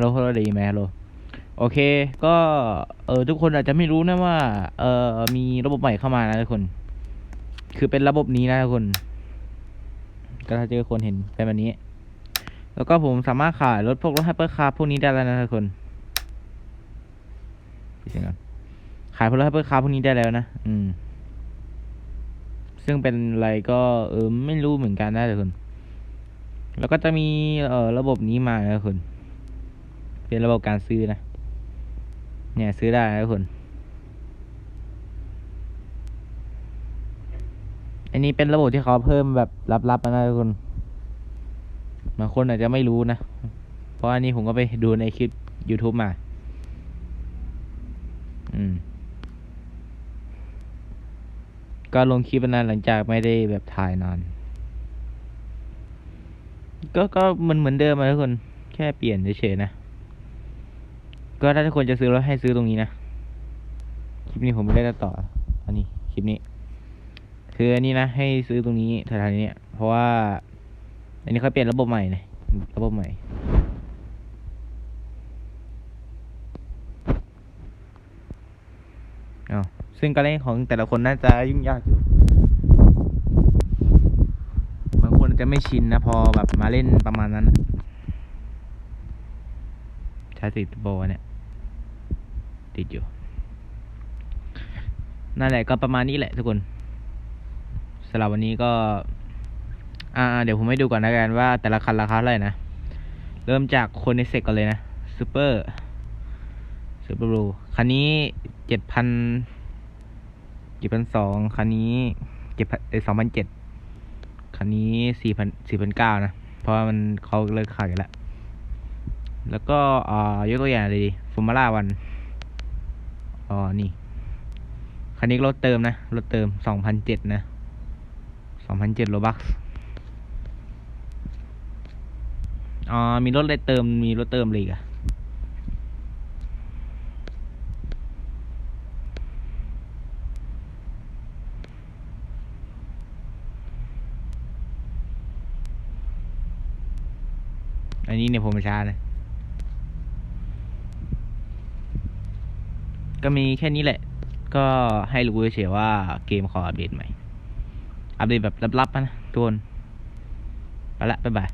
โลฮัลโหลด้ยินไหมฮัลโหลโอเค ก็เออทุกคนอาจจะไม่รู้นะว่า เออมีระบบใหม่เข้ามานะทุกคน คือเป็นระบบนี้นะทุกคน ก็ถ้าเจอคนเห็นเป็นแบบนี้ แล้วก็ผมสามารถขายรถพวกรถไฮเปอร์คาร์พวกนี้ได้แล้วนะทุกคนปิงขายพวกรถไฮเปอร์คาร์พวกนี้ได้แล้วนะอืม ซึ่งเป็นอะไรก็เออไม่รู้เหมือนกันนะทุกคน แล้วก็จะมีเอ่อระบบนี้มานะทุกคน เป็นระบบการซื้อนะ เนี่ยซื้อได้นะทุกคน อันนี้เป็นระบบที่เขาเพิ่มแบบลับๆนะทุกคนบางคนอาจจะไม่รู้นะ เพราะอันนี้ผมก็ไปดูในคลิป YouTube มา อืม ก็ลงคลิปนานหลังจากไม่ได้แบบถ่ายนาน ก็ก็มันเหมือนเดิมอะทุกคน แค่เปลี่ยนเฉยๆนะ ก็ถ้าทุกคนจะซื้อรถให้ซื้อตรงนี้นะ คลิปนี้ผมไม่ได้ต่อ อันนี้คลิปนี้ คืออันนี้นะ ให้ซื้อตรงนี้แถวๆนี้เพราะว่า อันนี้เขาเปลี่ยนระบบใหม่นะระบบใหม่อาซึ่งการเล่นของแต่ละคนน่าจะยุ่งยากอยู่ บางคนจะไม่ชินนะ พอแบบมาเล่นประมาณนั้น ใช้ติดโบเนี่ย ติดอยู่ นั่นแหละก็ประมาณนี้แหละทุกคนสำหรับวันนี้ก็ อ่า เดี๋ยวผมให้ดูก่อนนะกันว่าแต่ละคันราคาเท่าไหร่นะ เริ่มจากคนในเซกก่อนเลยนะซูเปอร์ซูเปอร์บลูคันนี้เจ็ดพันเจ็ดพันสองคันนี้เจ็ดพันสองพันเจ็ดคันนี้สี่พันสี่พันเก้านะ เพราะว่ามันเขาเลิกขายกันแล้ว แล้วก็อ่ายกตัวอย่างเลยดิฟอร์มูล่าวัน อ๋อ นี่ คันนี้รถเติมนะ รถเติมสองพันเจ็ดนะสองพันเจ็ดโลบักอ๋อ มีรถเลยเติม มีรถเติมเลยอะอันนี้เนี่ยผมมาช้าเล ก็มีแค่นี้แหละ ก็ให้รู้เฉยว่าเกมขออัปเดตใหม่ อัปเดตแบบลับๆนะทุกคนไปละบ๊ายบาย